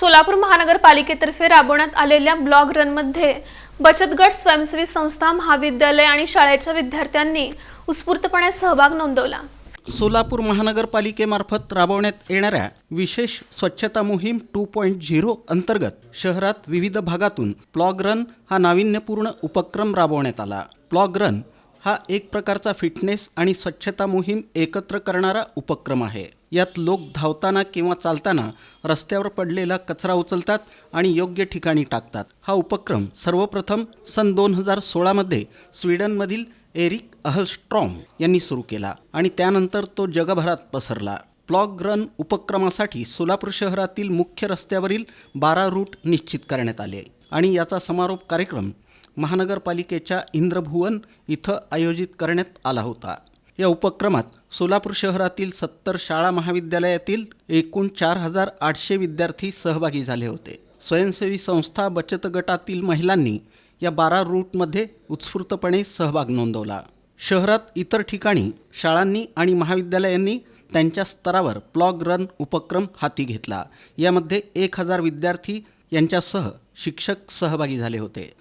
सोलापूर महानगरपालिकेतर्फे राबवण्यात आलेल्या ब्लॉग रनमध्ये बचत गट स्वयंसेवी संस्था महाविद्यालय आणि शाळेच्या विद्यार्थ्यांनी उत्स्फूर्तपणे सहभाग नोंदवला. सोलापूर महानगरपालिकेमार्फत राबवण्यात येणाऱ्या विशेष स्वच्छता मोहीम टू पॉईंट झिरो अंतर्गत शहरात विविध भागातून प्लॉग रन हा नाविन्यपूर्ण उपक्रम राबवण्यात आला. प्लॉग रन हा एक प्रकारचा फिटनेस आणि स्वच्छता मोहीम एकत्र करणारा उपक्रम आहे. यात लोक धावताना किंवा चालताना रस्त्यावर पडलेला कचरा उचलतात आणि योग्य ठिकाणी टाकतात. हा उपक्रम सर्वप्रथम सन दोन हजार सोळामध्ये स्वीडनमधील एरिक अहलस्ट्रॉम यांनी सुरू केला आणि त्यानंतर तो जगभरात पसरला. प्लॉग रन उपक्रमासाठी सोलापूर शहरातील मुख्य रस्त्यावरील बारा रूट निश्चित करण्यात आले आणि याचा समारोप कार्यक्रम महानगरपालिकेच्या इंद्रभुवन इथं आयोजित करण्यात आला होता. या उपक्रमात सोलापूर शहरातील सत्तर शाळा महाविद्यालयातील एकूण चार हजार आठशे विद्यार्थी सहभागी झाले होते. स्वयंसेवी संस्था बचत गटातील महिलांनी या बारा रूटमध्ये उत्स्फूर्तपणे सहभाग नोंदवला. शहरात इतर ठिकाणी शाळांनी आणि महाविद्यालयांनी त्यांच्या स्तरावर प्लॉग रन उपक्रम हाती घेतला. यामध्ये एक हजार विद्यार्थी यांच्यासह शिक्षक सहभागी झाले होते.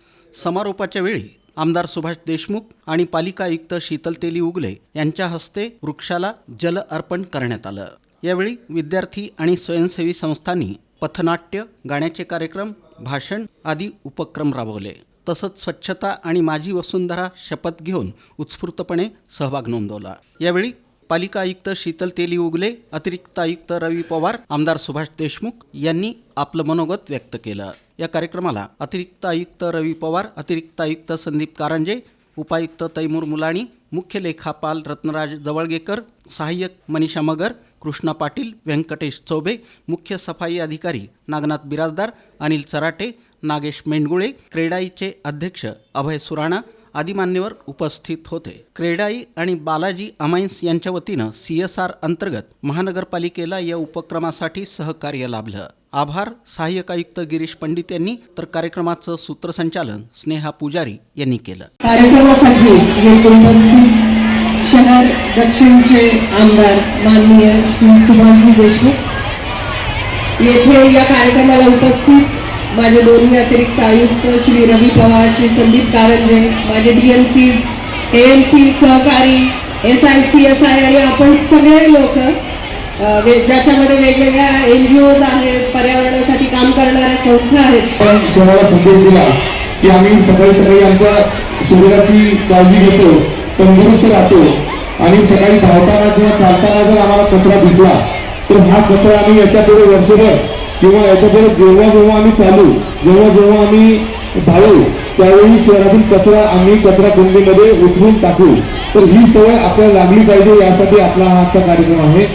समारोपाच्या वेळी आमदार सुभाष देशमुख आणि पालिका आयुक्त शीतल तेली उगले यांच्या हस्ते वृक्षाला जल अर्पण करण्यात आलं. यावेळी विद्यार्थी आणि स्वयंसेवी संस्थांनी पथनाट्य गाण्याचे कार्यक्रम भाषण आदी उपक्रम राबवले. तसंच स्वच्छता आणि माझी वसुंधरा शपथ घेऊन उत्स्फूर्तपणे सहभाग नोंदवला. यावेळी पालिका आयुक्त शीतल तेली उगले अतिरिक्त आयुक्त रवी पवार आमदार सुभाष देशमुख यांनी आपलं मनोगत व्यक्त केलं. या कार्यक्रमाला अतिरिक्त आयुक्त रवी पवार अतिरिक्त आयुक्त संदीप कारंजे उपायुक्त तैमूर मुलाणी मुख्य लेखापाल रत्नराज जवळगेकर सहाय्यक मनीषा मगर कृष्णा पाटील व्यंकटेश चौबे मुख्य सफाई अधिकारी नागनाथ बिराजदार अनिल चराटे नागेश मेंडगुळे क्रेडाईचे अध्यक्ष अभय सुराणा आदी मान्यवर उपस्थित होते. क्रेडाई आणि बालाजी अमाइन्स यांच्या वतीनं सी एस आर अंतर्गत महानगरपालिकेला या उपक्रमासाठी सहकार्य लाभलं. आभार सहाय्यक आयुक्त गिरीश पंडित यांनी तर कार्यक्रमाचं सूत्रसंचालन स्नेहा पुजारी यांनी केलं. कार्यक्रमासाठी शहर दक्षिणचे आमदार माननीय श्री सुभाषजी देशमुख येथे या कार्यक्रमाला उपस्थित माझे दोन्ही अतिरिक्त आयुक्त श्री रवी पवार श्री संदीप कारंजे माझे डीएमसी एएमसी सहकारी S I C S I आणि आपण सगळे लोक ज्याच्यामध्ये वेगवेगळ्या एन जी ओज आहेत पर्यावरणासाठी काम करणाऱ्या संस्था आहेत. पण शहराला संदेश दिला की आम्ही सकाळी सकाळी आमच्या शरीराची काळजी घेतो तंदुरुस्त राहतो. आणि सकाळी धावताना किंवा चालताना जर आम्हाला कचरा दिसला तर हा कचरा आम्ही याच्यापुढे वर्षभर किंवा याच्यापर्यंत जेव्हा जेव्हा आम्ही चालू जेव्हा जेव्हा आम्ही धावू त्यावेळी शहरातील कचरा आम्ही कचरा कुंडीमध्ये उचलून टाकू. तर ही सवय आपल्याला लागली पाहिजे यासाठी आपला हा आजचा कार्यक्रम आहे.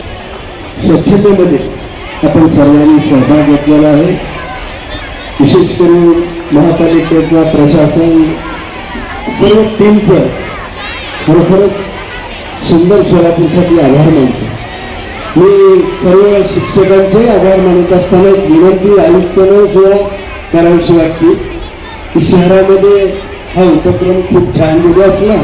स्वच्छतेमध्ये आपण सर्वांनी सहभाग घेतलेला आहे. विशेष करून महापालिकेचा प्रशासन सर्व टीमचं खरोखरच सुंदर सोलापूरसाठी आभार मानतो. मी सर्व शिक्षकांचे आभार मानत असताना विनंती आयुक्तांना सुद्धा करावीशी वाटते. की शहरामध्ये हा उपक्रम खूप छान जरी असला